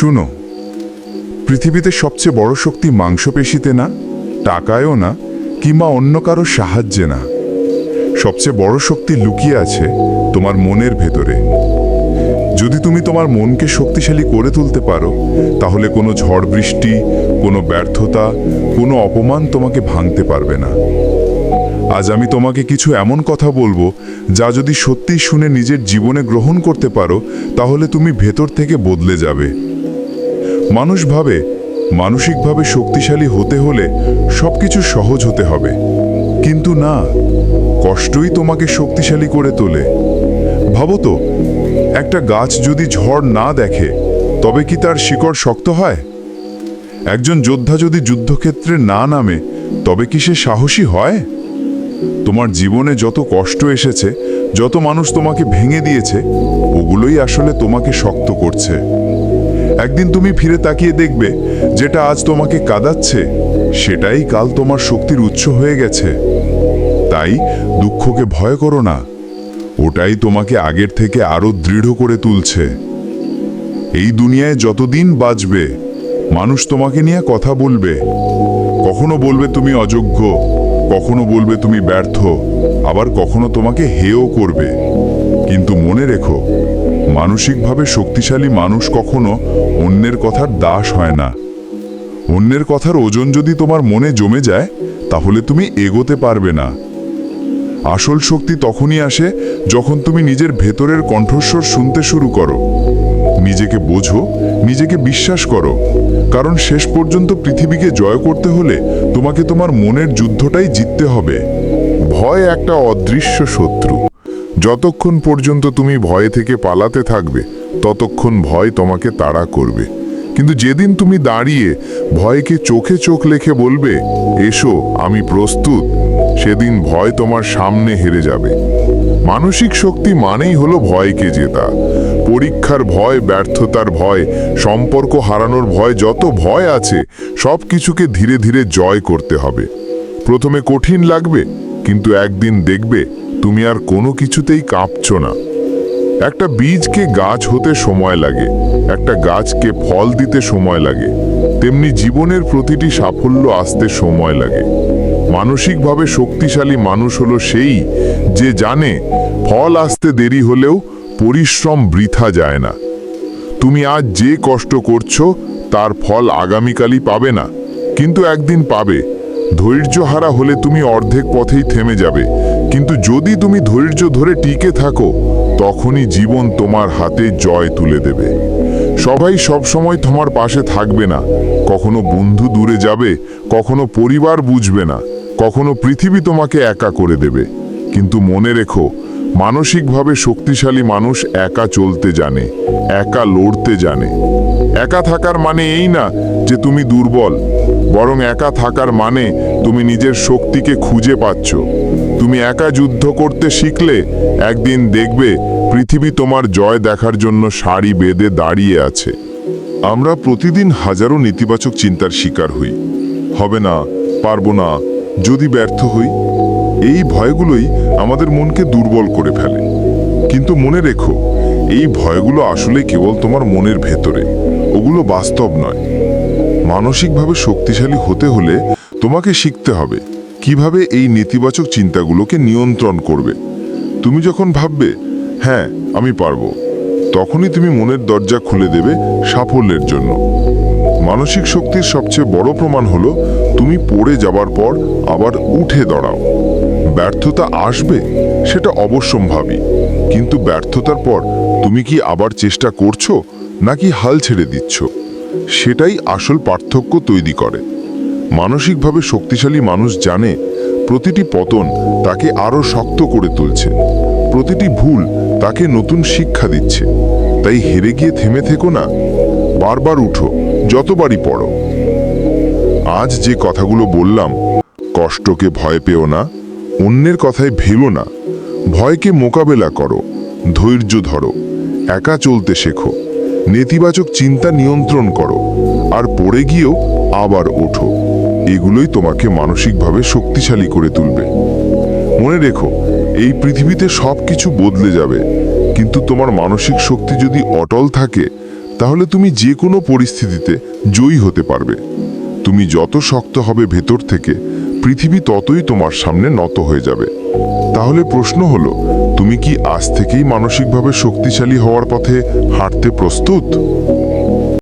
শুনো, পৃথিবীতে সবচেয়ে বড় শক্তি মাংসপেশিতে না, টাকায়ও না, কিংবা অন্য কারও সাহায্যে না। সবচেয়ে বড় শক্তি লুকিয়ে আছে তোমার মনের ভেতরে। যদি তুমি তোমার মনকে শক্তিশালী করে তুলতে পারো, তাহলে কোনো ঝড় বৃষ্টি, কোনো ব্যর্থতা, কোনো অপমান তোমাকে ভাঙতে পারবে না। আজ আমি তোমাকে কিছু এমন কথা বলব, যা যদি সত্যি শুনে নিজের জীবনে গ্রহণ করতে পারো, তাহলে তুমি ভেতর থেকে বদলে যাবে। মানুষ ভাবে, মানসিকভাবে শক্তিশালী হতে হলে সবকিছু সহজ হতে হবে। কিন্তু না, কষ্টই তোমাকে শক্তিশালী করে তোলে। ভাবো তো, একটা গাছ যদি ঝড় না দেখে, তবে কি তার শিকড় শক্ত হয়? একজন যোদ্ধা যদি যুদ্ধক্ষেত্রে না নামে, তবে কি সে সাহসী হয়? তোমার জীবনে যত কষ্ট এসেছে, যত মানুষ তোমাকে ভেঙে দিয়েছে, ওগুলোই আসলে তোমাকে শক্ত করছে। একদিন তুমি ফিরে তাকিয়ে দেখবে, যেটা আজ তোমাকে কাঁদাচ্ছে, সেটাই কাল তোমার শক্তির উৎস হয়ে গেছে। তাই দুঃখকে ভয় করো না, ওটাই তোমাকে আগের থেকে আরও দৃঢ় করে তুলছে। এই দুনিয়ায় যতদিন বাঁচবে, মানুষ তোমাকে নিয়ে কথা বলবে। কখনো বলবে তুমি অযোগ্য, কখনো বলবে তুমি ব্যর্থ, আবার কখনো তোমাকে হেয় করবে। কিন্তু মনে রেখো মানসিকভাবে শক্তিশালী মানুষ কখনো অন্যের কথার দাস হয় না। অন্যের কথার ওজন যদি তোমার মনে জমে যায়, তাহলে তুমি এগোতে পারবে না। আসল শক্তি তখনই আসে যখন তুমি নিজের ভেতরের কণ্ঠস্বর শুনতে শুরু করো। নিজেকে বোঝো, নিজেকে বিশ্বাস করো। কারণ শেষ পর্যন্ত পৃথিবীকে জয় করতে হলে তোমাকে তোমার মনের যুদ্ধটাই জিততে হবে। ভয় একটা অদৃশ্য শত্রু। যতক্ষণ পর্যন্ত তুমি ভয় থেকে পালাতে থাকবে, ততক্ষণ ভয় তোমাকে তাড়া করবে। কিন্তু যেদিন তুমি দাঁড়িয়ে ভয়কে চোখে চোখ লেখে বলবে, এসো, আমি প্রস্তুত, সেদিন ভয় তোমার সামনে হেরে যাবে। মানসিক শক্তি মানেই হলো ভয়কে জেতা। পরীক্ষার ভয়, ব্যর্থতার ভয়, সম্পর্ক হারানোর ভয়, যত ভয় আছে সব কিছুকে ধীরে ধীরে জয় করতে হবে। প্রথমে কঠিন লাগবে, কিন্তু একদিন দেখবে তুমি আর কোনো কিছুতেই কাঁপছো না। একটা বীজকে গাছ হতে সময় লাগে, একটা গাছকে ফল দিতে সময় লাগে, তেমনি জীবনের প্রতিটি সাফল্য আসতে সময় লাগে। মানসিকভাবে শক্তিশালী মানুষ হলো সেই যে জানে ফল আসতে দেরি হলেও পরিশ্রম বৃথা যায় না। তুমি আজ যে কষ্ট করছ, তার ফল আগামীকালই পাবে না, কিন্তু একদিন পাবে। ধৈর্যহারা হলে তুমি অর্ধেক পথেই থেমে যাবে কিন্তু যদি তুমি ধৈর্য ধরে টিকে থাকো, তখনই জীবন তোমার হাতে জয় তুলে দেবে। সবাই সব সময় তোমার পাশে থাকবে না। কখনো বন্ধু দূরে যাবে, কখনো পরিবার বুঝবে না। কখনো পৃথিবী তোমাকে একা করে দেবে। কিন্তু মনে রেখো, মানসিকভাবে শক্তিশালী মানুষ একা চলতে জানে, একা লড়তে জানে। একা থাকার মানে এই না যে তুমি দুর্বল, বরং একা থাকার মানে তুমি নিজের শক্তিকে খুঁজে পাচ্ছ। তুমি একা যুদ্ধ করতে শিখলে একদিন দেখবে পৃথিবী তোমার জয় দেখার জন্য সারি বেঁধে দাঁড়িয়ে আছে। আমরা প্রতিদিন হাজারো নেতিবাচক চিন্তার শিকার হই। হবে না, পারব না, যদি ব্যর্থ হই। এই ভয়গুলোই আমাদের মনকে দুর্বল করে ফেলে। কিন্তু মনে রেখো, এই ভয়গুলো আসলে কেবল তোমার মনের ভেতরে। ওগুলো বাস্তব নয়। মানসিকভাবে শক্তিশালী হতে হলে তোমাকে শিখতে হবে কীভাবে এই নেতিবাচক চিন্তাগুলোকে নিয়ন্ত্রণ করবে। তুমি যখন ভাববে হ্যাঁ আমি পারব, তখনই তুমি মনের দরজা খুলে দেবে সাফল্যের জন্য। মানসিক শক্তির সবচেয়ে বড় প্রমাণ হলো তুমি পড়ে যাবার পর আবার উঠে দাঁড়াও। ব্যর্থতা আসবে, সেটা অবশ্যম্ভাবী। কিন্তু ব্যর্থতার পর তুমি কি আবার চেষ্টা করছ? নাকি হাল ছেড়ে দিচ্ছ? সেটাই আসল পার্থক্য তৈরি করে। মানসিকভাবে শক্তিশালী মানুষ জানে, প্রতিটি পতন তাকে আরও শক্ত করে তুলছে। প্রতিটি ভুল তাকে নতুন শিক্ষা দিচ্ছে। তাই হেরে গিয়ে থেমে থেকো না। বারবার উঠো, যতবারই পড়ো। আজ যে কথাগুলো বললাম, কষ্টকে ভয় পেও না, অন্যের কথায় ভেবো না। ভয়কে মোকাবেলা করো, ধৈর্য ধরো, একা চলতে শেখো। নেতিবাচক চিন্তা নিয়ন্ত্রণ করো, আর পড়ে গিয়েও আবার ওঠো। এগুলোই তোমাকে মানসিকভাবে শক্তিশালী করে তুলবে। মনে রেখো, এই পৃথিবীতে সব কিছু বদলে যাবে, কিন্তু তোমার মানসিক শক্তি যদি অটল থাকে, তাহলে তুমি যে কোনো পরিস্থিতিতে জয়ী হতে পারবে। তুমি যত শক্ত হবে ভেতর থেকে পৃথিবী ততই তোমার সামনে নত হয়ে যাবে। তাহলে প্রশ্ন হলো, তুমি কি আজ থেকেই মানসিকভাবে শক্তিশালী হওয়ার পথে হাঁটতে প্রস্তুত?